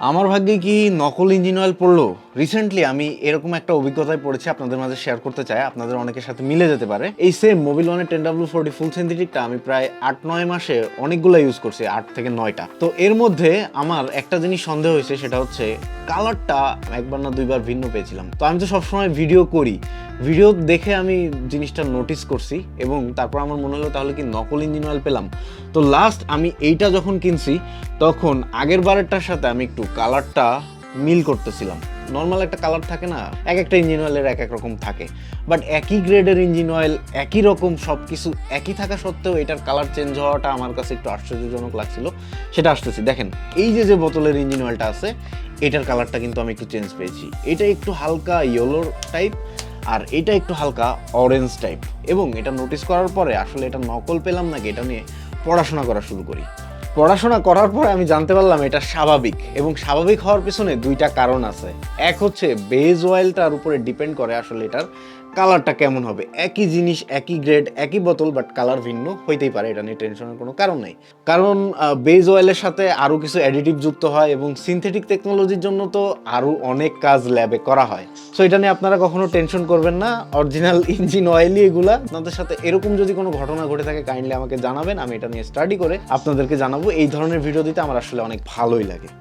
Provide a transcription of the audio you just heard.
আমার ভাগ্যে কি নকল ইঞ্জিন অয়েল পড়ল? রিসেন্টলি আমি এরকম একটা অভিজ্ঞতায় পড়েছি, আপনাদের মাঝে শেয়ার করতে চাই, আপনাদের অনেকের সাথে মিলে যেতে পারে। এই সেম মোবিল ওয়ানের টেন ডাব্লু ফোর্টি ফুল সিনথেটিকটা আমি প্রায় আট, নয় মাসে অনেকগুলো ইউজ করছি, আট থেকে নয়টা। তো এর মধ্যে আমার একটা জিনিস সন্দেহ হয়েছে, সেটা হচ্ছে কালারটা একবার না দুইবার ভিন্ন পেয়েছিলাম। তো আমি তো সবসময় ভিডিও করি। ভিডিও দেখে আমি জিনিসটা নোটিস করছি এবং তারপর আমার মনে হলো, তাহলে কি নকল ইঞ্জিন অয়েল পেলাম? তো লাস্ট আমি এইটা যখন কিনছি, তখন আগের বারেরটার সাথে আমি একটু কালারটা মিল করতেছিলাম। নর্মাল একটা কালার থাকে না, এক একটা ইঞ্জিন অয়েলের এক এক রকম থাকে। বাট একই গ্রেডের ইঞ্জিন অয়েল একই রকম সব কিছু একই থাকা সত্ত্বেও এটার কালার চেঞ্জ হওয়াটা আমার কাছে একটু আশ্চর্যজনক লাগছিল। সেটা আসতেছি, দেখেন, এই যে যে বোতলের ইঞ্জিন অয়েলটা আছে, এটার কালারটা কিন্তু আমি একটু চেঞ্জ পেয়েছি। এটা একটু হালকা ইয়েলোর টাইপ আর এটা একটু হালকা অরেঞ্জ টাইপ এবং এটা নোটিস করার পরে আসলে এটা নকল পেলাম নাকি, এটা নিয়ে পড়াশোনা করা শুরু করি। পড়াশোনা করার পরে আমি জানতে পারলাম এটা স্বাভাবিক এবং স্বাভাবিক হওয়ার পিছনে দুইটা কারণ আছে। এক হচ্ছে বেজ অয়েলটার উপরে ডিপেন্ড করে আসলে এটার কালারটা কেমন হবে? একই জিনিস, একই গ্রেড একই বোতল বাট কালার ভিন্ন হইতেই পারে, এটা নিয়ে টেনশনের কোনো কারণ নেই। কারণ বেজ অয়েলের সাথে আরও কিছু অ্যাডিটিভ যুক্ত হয় এবং সিনথেটিক টেকনোলজির জন্য তো আরও অনেক কাজ ল্যাবে করা হয়। সো এটা নিয়ে আপনারা কখনো টেনশন করবেন না। অরিজিনাল ইঞ্জিন অয়েলই এগুলা। আপনাদের সাথে এরকম যদি কোনো ঘটনা ঘটে থাকে কাইন্ডলি আমাকে জানাবেন। আমি এটা নিয়ে স্টাডি করে আপনাদেরকে জানাব। এই ধরনের ভিডিও দিতে আমার আসলে অনেক ভালোই লাগে।